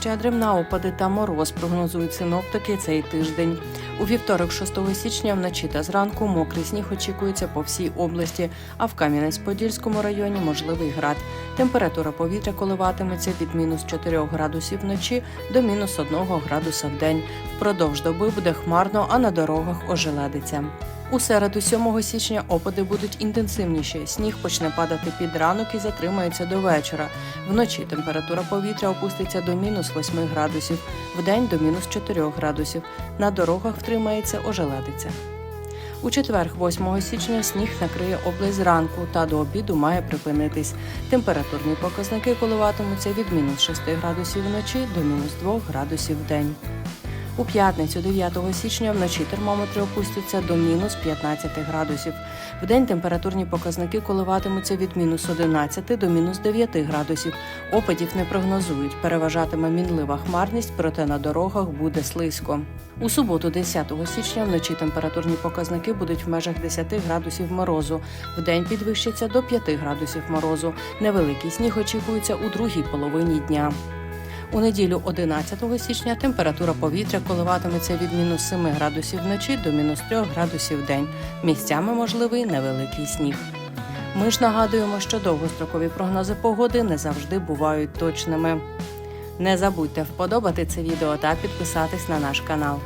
щедрим на опади та мороз, прогнозують синоптики цей тиждень. У вівторок, 6 січня, вночі та зранку мокрий сніг очікується по всій області, а в Кам'янець-Подільському районі можливий град. Температура повітря коливатиметься від мінус 4 градусів вночі до мінус 1 градуса в день. Впродовж доби буде хмарно, а на дорогах ожеледиться. У середу, 7 січня, опади будуть інтенсивніші. Сніг почне падати під ранок і затримається до вечора. Вночі температура повітря опуститься до мінус 8 градусів, вдень до мінус 4 градусів. На дорогах втримається ожеледиця. У четвер, 8 січня, сніг накриє область зранку та до обіду має припинитись. Температурні показники коливатимуться від мінус 6 градусів вночі до мінус 2 градусів в день. У п'ятницю, 9 січня, вночі термометри опустяться до мінус 15 градусів. Вдень температурні показники коливатимуться від мінус 11 до мінус 9 градусів. Опадів не прогнозують. Переважатиме мінлива хмарність, проте на дорогах буде слизько. У суботу, 10 січня, вночі температурні показники будуть в межах 10 градусів морозу. Вдень підвищаться до 5 градусів морозу. Невеликий сніг очікується у другій половині дня. У неділю 11 січня температура повітря коливатиметься від мінус 7 градусів вночі до мінус 3 градусів в день. Місцями можливий невеликий сніг. Ми ж нагадуємо, що довгострокові прогнози погоди не завжди бувають точними. Не забудьте вподобати це відео та підписатись на наш канал.